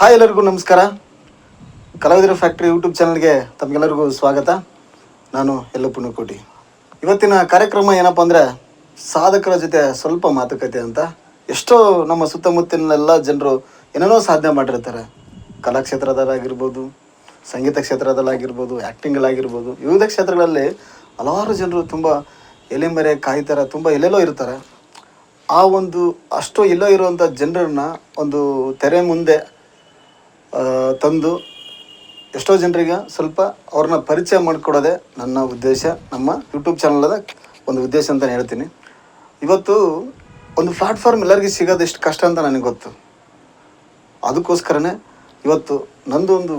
Hi ಎಲ್ಲರಿಗೂ ನಮಸ್ಕಾರ. ಕಲಾವಿದರ ಫ್ಯಾಕ್ಟ್ರಿ ಯೂಟ್ಯೂಬ್ ಚಾನಲ್ಗೆ ತಮಗೆಲ್ಲರಿಗೂ ಸ್ವಾಗತ. ನಾನು ಎಲ್ಲ ಪುಣ್ಯಕೋಟಿ ಇವತ್ತಿನ ಕಾರ್ಯಕ್ರಮ ಏನಪ್ಪ ಅಂದರೆ ಸಾಧಕರ ಜೊತೆ ಸ್ವಲ್ಪ ಮಾತುಕತೆ ಅಂತ. ಎಷ್ಟೋ ನಮ್ಮ ಸುತ್ತಮುತ್ತಲಿನೆಲ್ಲ ಜನರು ಏನೇನೋ ಸಾಧನೆ ಮಾಡಿರ್ತಾರೆ. ಕಲಾಕ್ಷೇತ್ರದಲ್ಲಾಗಿರ್ಬೋದು, ಸಂಗೀತ ಕ್ಷೇತ್ರದಲ್ಲಾಗಿರ್ಬೋದು ಆ್ಯಕ್ಟಿಂಗಲ್ಲಾಗಿರ್ಬೋದು ವಿವಿಧ ಕ್ಷೇತ್ರಗಳಲ್ಲಿ ಹಲವಾರು ಜನರು ತುಂಬ ಎಲೆಮರೆ ಕಾಯ್ತಾರೆ ತುಂಬ ಎಲ್ಲೆಲ್ಲೋ ಇರ್ತಾರೆ. ಆ ಒಂದು ಅಷ್ಟು ಎಲ್ಲೋ ಇರುವಂಥ ಜನರನ್ನ ಒಂದು ತೆರೆ ಮುಂದೆ ತಂದು ಎಷ್ಟೋ ಜನರಿಗೆ ಸ್ವಲ್ಪ ಅವ್ರನ್ನ ಪರಿಚಯ ಮಾಡಿಕೊಡೋದೇ ನನ್ನ ಉದ್ದೇಶ, ನಮ್ಮ ಯೂಟ್ಯೂಬ್ ಚಾನಲದ ಒಂದು ಉದ್ದೇಶ ಅಂತ ಹೇಳ್ತೀನಿ. ಇವತ್ತು ಒಂದು ಪ್ಲಾಟ್ಫಾರ್ಮ್ ಎಲ್ಲರಿಗೂ ಸಿಗೋದು ಎಷ್ಟು ಕಷ್ಟ ಅಂತ ನನಗೆ ಗೊತ್ತು. ಅದಕ್ಕೋಸ್ಕರನೇ ಇವತ್ತು ನಂದು ಒಂದು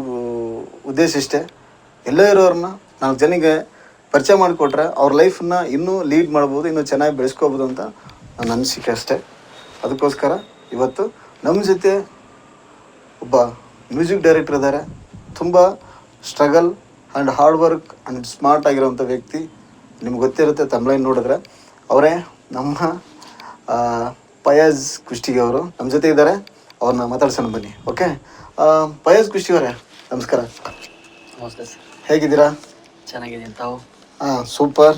ಉದ್ದೇಶ ಇಷ್ಟೇ. ಎಲ್ಲೋ ಇರೋರನ್ನ ನಾಲ್ಕು ಜನಿಗೆ ಪರಿಚಯ ಮಾಡಿಕೊಟ್ರೆ ಅವ್ರ ಲೈಫನ್ನ ಇನ್ನೂ ಲೀಡ್ ಮಾಡ್ಬೋದು ಇನ್ನೂ ಚೆನ್ನಾಗಿ ಬೆಳೆಸ್ಕೋಬೋದು ಅಂತ ನನ್ನ ಅನಿಸಿಕೆ ಅಷ್ಟೇ. ಅದಕ್ಕೋಸ್ಕರ ಇವತ್ತು ನಮ್ಮ ಜೊತೆ ಒಬ್ಬ ಮ್ಯೂಸಿಕ್ ಡೈರೆಕ್ಟರ್ ಇದ್ದಾರೆ. ತುಂಬ struggle and hard work and smart ಆಗಿರೋಂಥ ವ್ಯಕ್ತಿ. ನಿಮ್ಗೆ ಗೊತ್ತಿರುತ್ತೆ ತಮ್ಲೈನ್ ನೋಡಿದ್ರೆ. ಅವರೇ ನಮ್ಮ ಪಯಾಜ್ ಕುಷ್ಟಿಗೆ ಅವರು ನಮ್ಮ ಜೊತೆ ಇದ್ದಾರೆ. ಅವ್ರನ್ನ ಮಾತಾಡ್ಸೋಣ ಬನ್ನಿ ಓಕೆ? ಪಯಾಜ್ ಕುಷ್ಟಿ ಅವರೇ ನಮಸ್ಕಾರ. ನಮಸ್ತೆ ಸರ್. ಹೇಗಿದ್ದೀರಾ? ಚೆನ್ನಾಗಿದ್ದೀನಿ. ತಾವು? ಹಾಂ ಸೂಪರ್.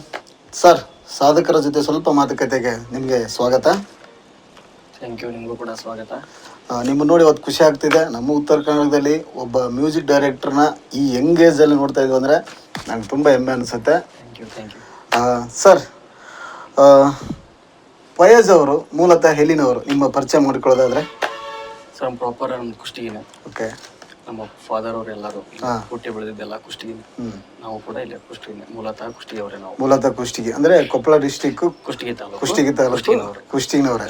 ಸರ್ ಸಾಧಕರ ಜೊತೆ ಸ್ವಲ್ಪ ಮಾತುಕತೆಗೆ ನಿಮಗೆ ಸ್ವಾಗತ. ಥ್ಯಾಂಕ್ ಯು ನಿಮಗೂ ಕೂಡ ಸ್ವಾಗತ. ನಿಮ್ಮ ನಿಮ್ಮನ್ನ ನೋಡಿ ಅವತ್ತು ಖುಷಿ ಆಗ್ತಿದೆ. ನಮ್ಮ ಉತ್ತರ ಕನ್ನಡದಲ್ಲಿ ಒಬ್ಬ ಮ್ಯೂಸಿಕ್ ಡೈರೆಕ್ಟರ್ನ ಈ ಯಂಗ್ ಏಜಲ್ಲಿ ನೋಡ್ತಾ ಇದ್ವಿ ಅಂದರೆ ನಂಗೆ ತುಂಬ ಹೆಮ್ಮೆ ಅನಿಸುತ್ತೆ. Thank you thank you sir Fayaz ಅವರು ಮೂಲತಃ ಹೆಲಿನವರು ನಿಮ್ಮ ಪರಿಚಯ ಮಾಡಿಕೊಳ್ಳೋದಾದ್ರೆ? ಸರ್ ಪ್ರಾಪರ್ ಕುಷ್ಟಗಿನೇ ಓಕೆ ನಮ್ಮ ಫಾದರ್ ಅವರು ಎಲ್ಲರೂ ಹಾ. ಹುಟ್ಟಿ ಬೆಳೆದಿದ್ದೆಲ್ಲ ಕುಷ್ಟಗಿನೇ. ಹ್ಞೂ ನಾವು ಕೂಡ ಇಲ್ಲೇ ಕುಷ್ಟಗಿನೇ ಮೂಲತಃ ಕುಷ್ಟಗಿ ಅವರೇ ನಾವು. ಮೂಲತಃ ಕುಷ್ಟಗಿ. ಅಂದ್ರೆ ಕೊಪ್ಪಳ ಡಿಸ್ಟಿಕ್ ಕುಷ್ಟಗಿ ತಾಲೂಕು ಕುಷ್ಟಗಿ ತಾಲೂಕು ಕುಷ್ಟಗಿನವ್ರೆ.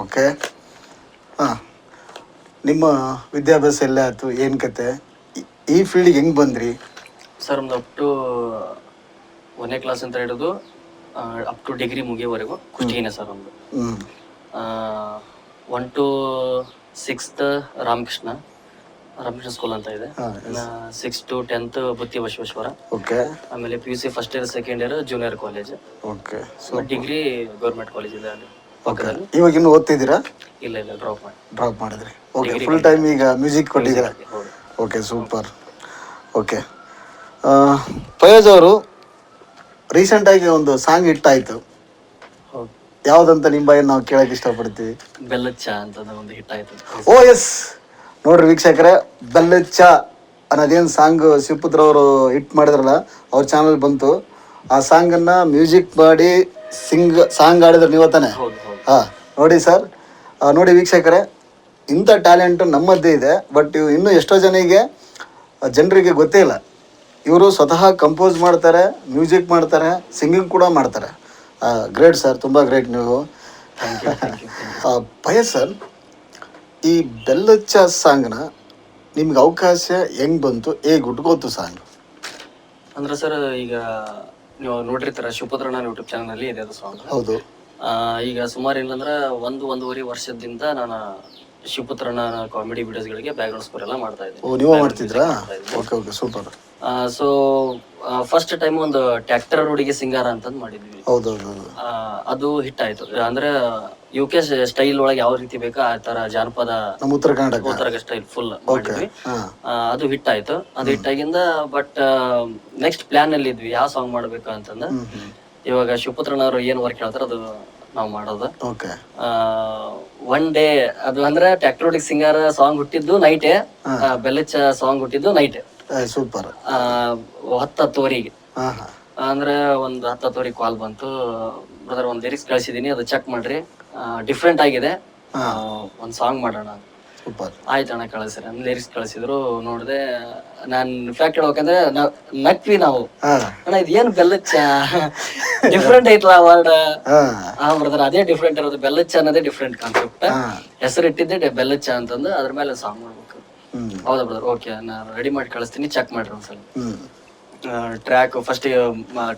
ಓಕೆ ಹಾಂ. ನಿಮ್ಮ ವಿದ್ಯಾಭ್ಯಾಸ ಎಲ್ಲ ಆಯ್ತು ಏನು ಕತೆ? ಈ- ಫೀಲ್ಡ್ ಫೀಲ್ಡಿಗೆ ಹೆಂಗೆ ಬಂದ್ರಿ? ಸರ್ ನಮ್ದು ಅಪ್ ಟು ಒಂದನೇ ಕ್ಲಾಸ್ ಅಂತ ಹಿಡಿದು ಅಪ್ ಟು ಡಿಗ್ರಿ ಮುಗಿಯೋವರೆಗೂ ಕುಷ್ಟಗಿನೇ ಸರ್ ಒಂದು one to sixth Ramakrishna. Ramakrishna school ಅಂತ ಇದೆ. Six to tenth Butti Basaveshwara. Okay ಆಮೇಲೆ P U C first year second year junior college okay so degree government college ಇದೆ ಅಲ್ಲಿ. ಓಕೆ ಇವಾಗ ಇನ್ನು ಓದ್ತಿದ್ದೀರಾ? ಇಲ್ಲ ಇಲ್ಲ ಡ್ರಾಪ್ ಮಾಡಿ. ಡ್ರಾಪ್ ಮಾಡಿದ್ರಿ. ಓಕೆ ಫುಲ್ ಟೈಮ್ ಈಗ ಮ್ಯೂಸಿಕ್ ಕೊಟ್ಟಿದ್ದೀರಾ? ಓಕೆ ಸೂಪರ್ ಓಕೆ ಫಯೋಜ್ ಅವರು ರೀಸೆಂಟಾಗಿ ಒಂದು ಸಾಂಗ್ ಹಿಟ್ ಆಯ್ತು. ಯಾವುದಂತ ನಿಮ್ಮ ಬಾಯಿ ನಾವು ಕೇಳಕ್ಕೆ ಇಷ್ಟಪಡ್ತೀವಿ? ಬೆಲ್ಲ ಚಾ ಅಂತ ಒಂದು ಹಿಟ್ ಆಯ್ತು. ಓ ಎಸ್ ನೋಡ್ರಿ ವೀಕ್ಷಕರೇ ಬೆಲ್ಲಚ್ಚ ಅನ್ನೋದೇನು ಸಾಂಗ್ ಶಿವಪುತ್ರ ಅವರು ಹಿಟ್ ಮಾಡಿದ್ರಲ್ಲ ಅವ್ರ ಚಾನಲ್ ಬಂತು. ಆ ಸಾಂಗನ್ನು ಮ್ಯೂಸಿಕ್ ಮಾಡಿ ಸಿಂಗ್ ಸಾಂಗ್ ಆಡಿದ್ರು ನೀವು ತಾನೆ? ಹಾಂ ನೋಡಿ ಸರ್ ನೋಡಿ ವೀಕ್ಷಕರೇ ಇಂಥ ಟ್ಯಾಲೆಂಟು ನಮ್ಮದ್ದೇ ಇದೆ ಬಟ್ ಇವು ಇನ್ನೂ ಎಷ್ಟೋ ಜನಿಗೆ ಜನರಿಗೆ ಗೊತ್ತೇ ಇಲ್ಲ. ಇವರು ಸ್ವತಃ ಕಂಪೋಸ್ ಮಾಡ್ತಾರೆ ಮ್ಯೂಸಿಕ್ ಮಾಡ್ತಾರೆ ಸಿಂಗಿಂಗ್ ಕೂಡ ಮಾಡ್ತಾರೆ. ಗ್ರೇಟ್ ಸರ್ ತುಂಬ ಗ್ರೇಟ್ ನೀವು. ಭಯ ಸರ್ ಈ ಬೆಲ್ಲಚ್ಚ ಸಾಂಗ್ನ ನಿಮ್ಗೆ ಅವಕಾಶ ಹೆಂಗ್ ಬಂತು? ಹೇಗೆ ಹುಟ್ಕೋತು ಸಾಂಗ್? ಅಂದ್ರೆ ಸರ್ ಈಗ ನೀವು ನೋಡಿರ್ತೀರ ಶಿವಪುತ್ರಣ ಯೂಟ್ಯೂಬ್ ಚಾನಲ್ ಅಲ್ಲಿ ಇದೆ ಅದು ಸಾಂಗ್. ಹೌದು. ಈಗ ಸುಮಾರು ಏನಂದ್ರೆ ಒಂದು ಒಂದೂವರೆ ವರ್ಷದಿಂದ ನಾನು ಶಿವಪುತ್ರನ ಕಾಮಿಡಿ ವಿಡಿಯೋಸ್ಗಳಿಗೆ ಬ್ಯಾಕ್ಗ್ರೌಂಡ್ ಸ್ಕೋರ್ ಎಲ್ಲ ಮಾಡ್ತಾ ಇದ್ದೀವಿ ಓ ನೀವೇ ಮಾಡ್ತಿದ್ರಾ? Okay okay super so first time ಒಂದು ಟ್ರ್ಯಾಕ್ಟರ್ ರೋಡಿಗೆ ಸಿಂಗಾರ ಅಂತಂದು ಮಾಡಿದ್ವಿ. ಹೌದು ಆ, ಅದು ಹಿಟ್ ಆಯ್ತು. ಅಂದ್ರೆ ಯು ಕೆ ಸ್ಟೈಲ್ ಒಳಗೆ ಯಾವ ರೀತಿ ಬೇಕೋ ಆ ತರ ಜಾನಪದ ನಮ್ಮ ಉತ್ತರ ಕರ್ನಾಟಕ. ಉತ್ತರ ಸ್ಟೈಲ್ ಫುಲ್ ಮಾಡಿದ್ವಿ. ಹಾಂ. ಆ, ಅದು ಹಿಟ್ ಆಯ್ತು. ಅದು ಹಿಟ್ ಆಗಿಂದ ಬಟ್ ನೆಕ್ಸ್ಟ್ ಪ್ಲಾನ್ ಅಲ್ಲಿ ಇದ್ವಿ ಯಾವ ಸಾಂಗ್ ಮಾಡ್ಬೇಕು ಅಂತಂದ? ಇವಾಗ ಶಿವಪುತ್ರನವರು ಏನ್ ವರ್ಕ್ ಹೇಳ್ತಾರ ಅದು ನಾವು ಮಾಡೋದು. ಓಕೆ. ಒನ್ ಡೇ ಅದು ಅಂದ್ರೆ ಟ್ಯಾಕ್ಟ್ರೋಟಿಕ್ ಸಿಂಗರ್ ಸಾಂಗ್ ಹುಟ್ಟಿದ್ದು ನೈಟೇ ಬೆಲ್ಲಚ್ಚ ಸಾಂಗ್ ಹುಟ್ಟಿದ್ದು ನೈಟ್ ಸೂಪರ್ ಹತ್ತ ಹತ್ತುವರೆಗೆ ಹಾಂ ಹಾಂ. ಅಂದ್ರೆ ಒಂದು ಹತ್ತು ಹತ್ತುವರೆಗೆ ಕಾಲ್ ಬಂತು. ಬ್ರದರ್ ಒಂದು ಲಿರಿಕ್ಸ್ ಕಳ್ಸಿದೀನಿ ಅದು ಚೆಕ್ ಮಾಡ್ರಿ. ಡಿಫ್ರೆಂಟ್ ಆಗಿದೆ. ಒಂದ್ ಸಾಂಗ್ ಮಾಡೋಣ ಸೂಪರ್ ಆಯ್ತು ಅಣ್ಣ ಕಳಿಸ್ರಿ. ಲಿರಿಕ್ಸ್ ಕಳಿಸಿದ್ರು ನೋಡಿದೆ ನಾನು ಫ್ಯಾಕ್ಟ್ ಹೇಳ್ಬೇಕಂದ್ರೆ ನಕ್ವಿ ನಾವು. ಅಣ್ಣ ಇದು ಏನು ಬೆಲ್ಲಚ್ಚ? ಡಿಫ್ರೆಂಟ್ ಐತಲ್ಲ ವರ್ಡ್ ಹಾಂ. ಆ ಬ್ರದರ್ ಅದೇ ಡಿಫ್ರೆಂಟ್ ಇರೋದು. ಬೆಲ್ಲಚ್ಚ ಅನ್ನೋದೇ ಡಿಫ್ರೆಂಟ್ ಕಾನ್ಸೆಪ್ಟ್ ಹೆಸರು ಇಟ್ಟಿದ್ದೆ ಬೆಲ್ಲಚ್ಚ ಅಂತಂದು. ಅದ್ರ ಮೇಲೆ ಸಾಂಗ್ ಮಾಡ್ಬೇಕು. ಹೌದಾ ಬ್ರದರ್? ಓಕೆ ನಾನು ರೆಡಿ ಮಾಡಿ ಕಳಿಸ್ತೀನಿ. ಚೆಕ್ ಮಾಡ್ರಿ ಒಂದ್ಸಲ. ಟ್ರ್ಯಾಕ್ ಫಸ್ಟ್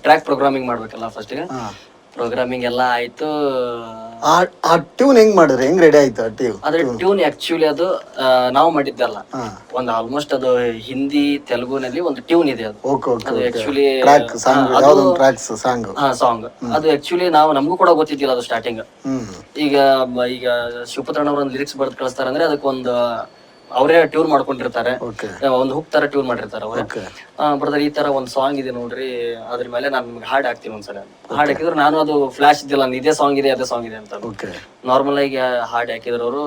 ಟ್ರ್ಯಾಕ್ ಪ್ರೋಗ್ರಾಮಿಂಗ್ ಮಾಡ್ಬೇಕಲ್ಲ ಫಸ್ಟಿಗೆ ಪ್ರೋಗ್ರಾಮಿಂಗ್ ಎಲ್ಲ ಆಯ್ತು. ಆ ಆ ಟ್ಯೂನ್ ಹೆಂಗ್ ಮಾಡಿದ್ರೆ? ಹೆಂಗ್ ರೆಡಿ ಆಯ್ತು ಆ ಟ್ಯೂನ್ ಆದ್ರೆ ಟ್ಯೂನ್ ಆಕ್ಚುಲಿ ಅದು ಆ, ನಾವು ಮಾಡಿದ್ದಲ್ಲ. ಒಂದು ಆಲ್ಮೋಸ್ಟ್ ಅದು ಹಿಂದಿ ತೆಲುಗುನಲ್ಲಿ ಒಂದು ಟ್ಯೂನ್ ಇದೆ ಅದು. ಓಕೆ ಓಕೆ ಅದು ಆಕ್ಚುಲಿ ಟ್ರ್ಯಾಕ್ ಸಾಂಗ್ ಯಾವ್ದೊಂದು ಟ್ರ್ಯಾಕ್ಸ್ ಸಾಂಗ್ ಹಾ ಸಾಂಗ್ ಅದು ಆಕ್ಚುಲಿ ನಾವು ನಮಗೂ ಕೂಡ ಗೊತ್ತಿದ್ದಿಲ್ಲ ಅದು ಸ್ಟಾರ್ಟಿಂಗ್ ಹ್ಮ್. ಈಗ ಈಗ ಶಿವಪುತ್ರಣ್ಣವ್ರ ಒಂದು ಲಿರಿಕ್ಸ್ ಬರ್ದು ಕಳಿಸ್ತಾರೆ ಅಂದ್ರೆ ಅದಕ್ಕೊಂದು ಅವರೇ ಟ್ಯೂನ್ ಮಾಡ್ಕೊಂಡಿರ್ತಾರೆ. ಒಂದು ಹುಕ್ ತರ ಟ್ಯೂನ್ ಮಾಡಿರ್ತಾರೆ ಅವರೇ. ಬ್ರದರ್ ಈ ತರ ಒಂದು ಸಾಂಗ್ ಇದೆ ನೋಡ್ರಿ ಅದ್ರ ಮೇಲೆ ನಾನು ನಿಮ್ಗೆ ಹಾಡ್ ಹಾಕ್ತೀನಿ ಒಂದ್ಸಲ. ಹಾಡ್ ಹಾಕಿದ್ರು ನಾನು ಅದು ಫ್ಲಾಶ್ ಇದ್ದಿಲ್ಲ ಇದೇ ಸಾಂಗ್ ಇದೆ ಅದೇ ಸಾಂಗ್ ಇದೆ ಅಂತ. ನಾರ್ಮಲ್ ಆಗಿ ಹಾಡ್ ಹಾಕಿದ್ರು ಅವರು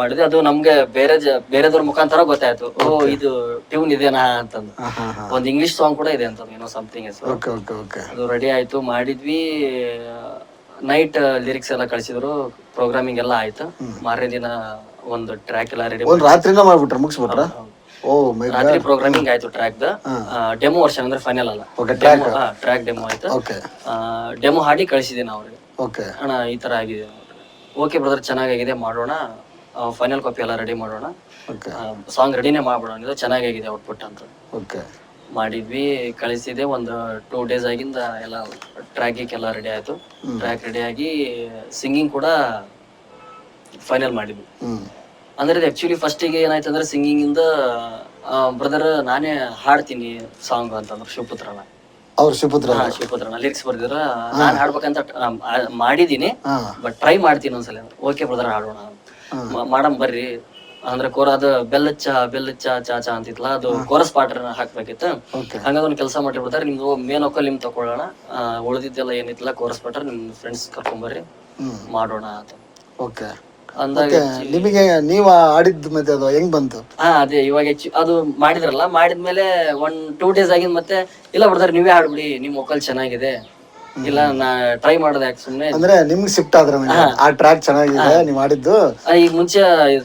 ಮಾಡಿದ್ರೆ ಅದು ನಮ್ಗೆ ಬೇರೆ ಬೇರೆದವ್ರ ಮುಖಾಂತರ ಗೊತ್ತಾಯ್ತು. ಓ ಇದು ಟ್ಯೂನ್ ಇದೆನಾ ಅಂತಂದು. ಒಂದ್ ಇಂಗ್ಲಿಷ್ ಸಾಂಗ್ ಕೂಡ ಇದೆ ಅಂತ ಏನೋ ಸಮಥಿಂಗ್ ಅದು ರೆಡಿ ಆಯ್ತು ಮಾಡಿದ್ವಿ. ನೈಟ್ ಲಿರಿಕ್ಸ್ ಎಲ್ಲ ಕಳಿಸಿದ್ರು ಪ್ರೋಗ್ರಾಮಿಂಗ್ ಎಲ್ಲ ಆಯ್ತು. ಮಾರನೇ ದಿನ ಒಂದು ಟ್ರ್ಯಾಕ್ ಎಲ್ಲ ರೆಡಿ ಒಂದ್ ರಾತ್ರಿನ ಮಾಡ್ಬಿಟ್ರ ಮುಗಿಸ್ಬಿಟ್ರ? ಓ ಮೈ ರಾತ್ರಿ ಪ್ರೋಗ್ರಾಮಿಂಗ್ ಆಯ್ತು ಟ್ರ್ಯಾಕ್ ದ. ಡೆಮೋ ವರ್ಷನ್ ಅಂದ್ರೆ ಫೈನಲ್ ಅಲ್ಲ. ಓಕೆ ಟ್ರ್ಯಾಕ್ ಟ್ರ್ಯಾಕ್ ಡೆಮೋ ಆಯ್ತು. ಓಕೆ ಡೆಮೋ ಹಾಡಿ ಕಳಿಸಿದ್ದೀನಿ ಅವ್ರಿಗೆ. ಓಕೆ ಅಣ್ಣ ಈ ತರ ಆಗಿದೆ. ಓಕೆ ಬ್ರದರ್ ಚೆನ್ನಾಗಾಗಿದೆ ಮಾಡೋಣ. ಫೈನಲ್ ಕಾಪಿ ಎಲ್ಲ ರೆಡಿ ಮಾಡೋಣ. ಸಾಂಗ್ ರೆಡಿನೇ ಮಾಡ್ಬಿಡೋಣ. ಇದು ಚೆನ್ನಾಗಾಗಿದೆ ಔಟ್ಪುಟ್ ಅಂತ. ಓಕೆ ಮಾಡಿದ್ವಿ ಕಳಿಸಿದೆ. ಒಂದು ಟೂ ಡೇಸ್ ಆಗಿಂದ ಎಲ್ಲ ಎಲ್ಲ ರೆಡಿ ಆಯ್ತು. ಟ್ರ್ಯಾಕ್ ರೆಡಿ ಆಗಿ ಸಿಂಗಿಂಗ್ ಕೂಡ ಫೈನಲ್ ಮಾಡಿದ್ವಿ. ಅಂದ್ರೆ ಇದು ಆಕ್ಚುಲಿ ಫಸ್ಟಿಗೆ ಏನಾಯ್ತು ಅಂದ್ರೆ ಸಿಂಗಿಂಗ್ ಇಂದ ಬ್ರದರ್ ನಾನೇ ಹಾಡ್ತೀನಿ ಸಾಂಗ್ ಅಂತಂದ್ರೆ ಶಿವಪುತ್ರನ. ಅವ್ರ ಶಿವಪುತ್ರ ಹಾ ಶಿವಪುತ್ರನ. ಲಿರಿಕ್ಸ್ ಬರ್ದಿರ ನಾನ್ ಹಾಡ್ಬೇಕಂತ ಆ, ಆ- ಮಾಡಿದೀನಿ ಬಟ್ ಟ್ರೈ ಮಾಡ್ತೀನಿ ಒಂದ್ಸಲ. ಓಕೆ ಬ್ರದರ್ ಹಾಡೋಣ. ಮ- ಮಾಡಮ್ ಬರ್ರಿ. ಅಂದ್ರೆ ಕೋರ ಅದು ಚಾ ಬೆಲ್ಲ ಚಾ ಚಾ ಅಂತಿತ್ಲ ಅದು ಕೋರಸ್ ಪಾಟ್ರ ಹಾಕ್ಬೇಕಿತ್ತು. ಓಕೆ ಹಂಗಾಗಿ ಒಂದು ಕೆಲಸ ಮಾಡಿರ್ಬಿಡ್ತಾರೆ ನಿಮ್ದು ಮೇನ್ ಒಕ್ಕಲ್ ನಿಮ್ ತಕೊಳ್ಳೋಣ. ಉಳಿದಿದ್ದೆಲ್ಲ ಉಳ್ದಿದ್ದೆಲ್ಲ ಏನಿತ್ತಲ್ಲ ಕೋರಸ್ ಪಾಟ್ರ ನಿಮ್ ಫ್ರೆಂಡ್ಸ್ ಕರ್ಕೊಂಬರ್ರಿ ಮಾಡೋಣ ಅಂತ. ಓಕೆ ಅಂದಾಗ ನಿಮಗೆ ನೀವ ಆಡಿದ್ ಮತ್ತೆ ಅದು ಹೆಂಗ್ ಬಂತು? ಹಾ ಅದೇ ಇವಾಗ ಅದು ಮಾಡಿದ್ರಲ್ಲ ಮಾಡಿದ್ಮೇಲೆ ಒನ್ ಟೂ ಡೇಸ್ ಆಗಿದ್ ಮತ್ತೆ ಇಲ್ಲ ಬ್ರದರ್ ನೀವೇ ಆಡ್ಬಿಡಿ ನಿಮ್ ವೋಕಲ್ ಚೆನ್ನಾಗಿದೆ. ಇಲ್ಲ ನಾ ಟ್ರೈ ಮಾಡೋದು ಯಾಕೆ ಸುಮ್ನೆ. ಅಂದ್ರೆ ನಿಮ್ಗೆ ಶಿಫ್ಟ್ ಆದ್ರೆ ಆ ಟ್ರ್ಯಾಕ್ ಚೆನ್ನಾಗಿದೆ ನೀವು ಆಡಿದ್ದು ಈಗ ಮುಂಚೆ